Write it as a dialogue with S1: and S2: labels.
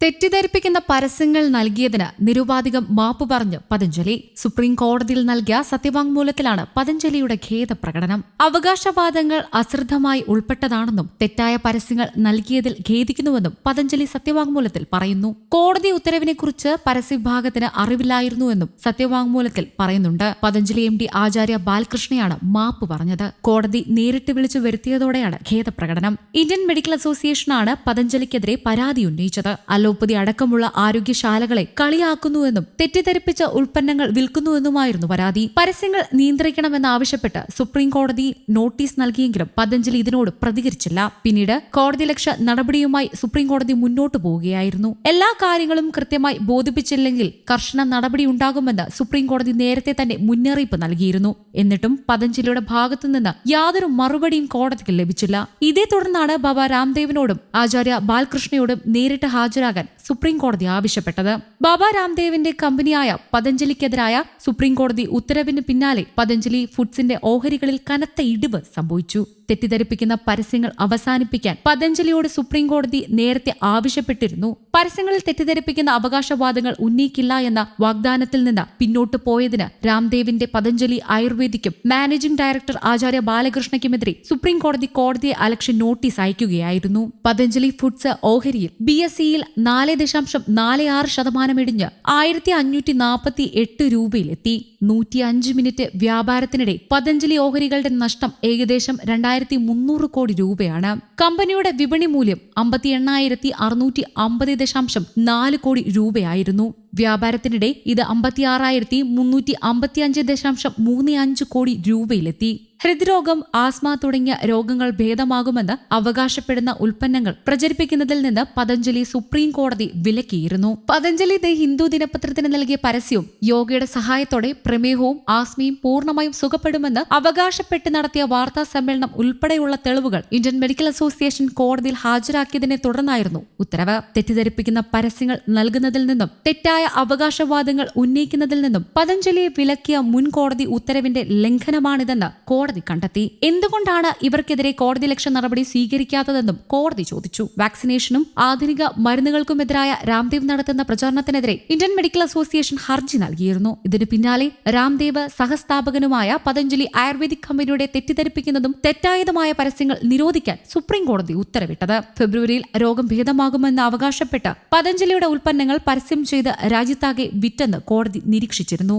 S1: തെറ്റിദ്ധരിപ്പിക്കുന്ന പരസ്യങ്ങൾ നൽകിയതിന് നിരുപാധികം മാപ്പ് പറഞ്ഞു പതഞ്ജലി. സുപ്രീം കോടതിയിൽ നൽകിയ സത്യവാങ്മൂലത്തിലാണ് പതഞ്ജലിയുടെ ഖേദപ്രകടനം. അവകാശവാദങ്ങൾ അശ്രദ്ധമായി ഉൾപ്പെട്ടതാണെന്നും തെറ്റായ പരസ്യങ്ങൾ നൽകിയതിൽ ഖേദിക്കുന്നുവെന്നും പതഞ്ജലി സത്യവാങ്മൂലത്തിൽ പറയുന്നു. കോടതി ഉത്തരവിനെക്കുറിച്ച് പരസ്യവിഭാഗത്തിന് അറിവില്ലായിരുന്നുവെന്നും സത്യവാങ്മൂലത്തിൽ പറയുന്നുണ്ട്. പതഞ്ജലി എം ഡി ആചാര്യ ബാലകൃഷ്ണയാണ് മാപ്പ് പറഞ്ഞത്. കോടതി നേരിട്ട് വിളിച്ചു വരുത്തിയതോടെയാണ് ഖേദപ്രകടനം. ഇന്ത്യൻ മെഡിക്കൽ അസോസിയേഷനാണ് പതഞ്ജലിക്കെതിരെ പരാതി ഉന്നയിച്ചത്. അലോപ്പതി അടക്കമുള്ള ആരോഗ്യശാലകളെ കളിയാക്കുന്നുവെന്നും തെറ്റിദ്ധരിപ്പിച്ച ഉൽപ്പന്നങ്ങൾ വിൽക്കുന്നുവെന്നുമായിരുന്നു പരാതി. പരസ്യങ്ങൾ നിയന്ത്രിക്കണമെന്നാവശ്യപ്പെട്ട് സുപ്രീം കോടതി നോട്ടീസ് നൽകിയെങ്കിലും പതഞ്ജലി ഇതിനോട് പ്രതികരിച്ചില്ല. പിന്നീട് കോടതി ലക്ഷ്യ നടപടിയുമായി സുപ്രീം കോടതി മുന്നോട്ടു പോവുകയായിരുന്നു. എല്ലാ കാര്യങ്ങളും കൃത്യമായി ബോധിപ്പിച്ചില്ലെങ്കിൽ കർശന നടപടി ഉണ്ടാകുമെന്ന് സുപ്രീം കോടതി നേരത്തെ തന്നെ മുന്നറിയിപ്പ് നൽകിയിരുന്നു. എന്നിട്ടും പതഞ്ജലിയുടെ ഭാഗത്തുനിന്ന് യാതൊരു മറുപടിയും കോടതിക്ക് ലഭിച്ചില്ല. ഇതേ തുടർന്നാണ് ബാബ രാംദേവിനോടും ആചാര്യ ബാലകൃഷ്ണയോടും നേരിട്ട് ഹാജരാകാൻ Good. സുപ്രീം കോടതി ആവശ്യപ്പെട്ടത്. ബാബ രാംദേവിന്റെ കമ്പനിയായ പതഞ്ജലിക്കെതിരായ സുപ്രീം കോടതി ഉത്തരവിന് പിന്നാലെ പതഞ്ജലി ഫുഡ്സിന്റെ ഓഹരികളിൽ കനത്ത ഇടിവ് സംഭവിച്ചു. തെറ്റിദ്ധരിപ്പിക്കുന്ന പരസ്യങ്ങൾ അവസാനിപ്പിക്കാൻ പതഞ്ജലിയോട് സുപ്രീം കോടതി നേരത്തെ ആവശ്യപ്പെട്ടിരുന്നു. പരസ്യങ്ങളിൽ തെറ്റിദ്ധരിപ്പിക്കുന്ന അവകാശവാദങ്ങൾ ഉന്നയിക്കില്ല എന്ന വാഗ്ദാനത്തിൽ നിന്ന് പിന്നോട്ട് പോയതിന് രാംദേവിന്റെ പതഞ്ജലി ആയുർവേദിക്കും മാനേജിംഗ് ഡയറക്ടർ ആചാര്യ ബാലകൃഷ്ണയ്ക്കുമെതിരെ സുപ്രീം കോടതി കോടതിയെ അലക്ഷ്യ നോട്ടീസ് അയക്കുകയായിരുന്നു. പതഞ്ജലി ഫുഡ്സ് ഓഹരിയിൽ ബി എസ് സിയിൽ നാല് ദശാംശം നാല് ആറ് ശതമാനം ഇടിഞ്ഞ് ആയിരത്തി അഞ്ഞൂറ്റി നാൽപ്പത്തി എട്ട് രൂപയിലെത്തി. നൂറ്റി അഞ്ച് മിനിറ്റ് വ്യാപാരത്തിനിടെ പതഞ്ജലി ഓഹരികളുടെ നഷ്ടം ഏകദേശം രണ്ടായിരത്തി മുന്നൂറ് കോടി രൂപയാണ്. കമ്പനിയുടെ വിപണി മൂല്യം അമ്പത്തി എണ്ണായിരത്തി അറുന്നൂറ്റി അമ്പത് ദശാംശം നാല് കോടി രൂപയായിരുന്നു. വ്യാപാരത്തിനിടെ ഇത് അമ്പത്തിയാറായിരത്തി മുന്നൂറ്റി അമ്പത്തിയഞ്ച് ദശാംശം മൂന്ന് അഞ്ച് കോടി രൂപയിലെത്തി. ഹൃദ്രോഗം ആസ്മ തുടങ്ങിയ രോഗങ്ങൾ ഭേദമാകുമെന്ന് അവകാശപ്പെടുന്ന ഉൽപ്പന്നങ്ങൾ പ്രചരിപ്പിക്കുന്നതിൽ നിന്ന് പതഞ്ജലി സുപ്രീം കോടതി വിലക്കിയിരുന്നു. പതഞ്ജലി ദ ഹിന്ദു ദിനപത്രത്തിന് നൽകിയ പരസ്യവും യോഗയുടെ സഹായത്തോടെ പ്രമേഹവും ആസ്മയും പൂർണമായും സുഖപ്പെടുമെന്ന് അവകാശപ്പെട്ട് നടത്തിയ വാർത്താ സമ്മേളനം ഉൾപ്പെടെയുള്ള തെളിവുകൾ ഇന്ത്യൻ മെഡിക്കൽ അസോസിയേഷൻ കോടതിയിൽ ഹാജരാക്കിയതിനെ തുടർന്നായിരുന്നു ഉത്തരവ്. തെറ്റിദ്ധരിപ്പിക്കുന്ന പരസ്യങ്ങൾ നൽകുന്നതിൽ നിന്നും തെറ്റായ അവകാശവാദങ്ങൾ ഉന്നയിക്കുന്നതിൽ നിന്നും പതഞ്ജലിയെ വിലക്കിയ മുൻ കോടതി ഉത്തരവിന്റെ ലംഘനമാണിതെന്ന് കോടതി കണ്ടെത്തി. എന്തുകൊണ്ടാണ് ഇവർക്കെതിരെ കോടതി ലക്ഷ്യ നടപടി സ്വീകരിക്കാത്തതെന്നും കോടതി ചോദിച്ചു. വാക്സിനേഷനും ആധുനിക മരുന്നുകൾക്കുമെതിരായ രാംദേവ് നടത്തുന്ന പ്രചാരണത്തിനെതിരെ ഇന്ത്യൻ മെഡിക്കൽ അസോസിയേഷൻ ഹർജി നൽകിയിരുന്നു. ഇതിനു പിന്നാലെ രാംദേവ് സഹസ്ഥാപകനുമായ പതഞ്ജലി ആയുർവേദിക് കമ്പനിയുടെ തെറ്റിദ്ധരിപ്പിക്കുന്നതും തെറ്റായതുമായ പരസ്യങ്ങൾ നിരോധിക്കാൻ സുപ്രീം കോടതി ഉത്തരവിട്ടത്. ഫെബ്രുവരിയിൽ രോഗം ഭേദമാകുമെന്ന് അവകാശപ്പെട്ട് പതഞ്ജലിയുടെ ഉൽപ്പന്നങ്ങൾ പരസ്യം ചെയ്ത് രാജ്യത്താകെ വിറ്റെന്ന് കോടതി നിരീക്ഷിച്ചിരുന്നു.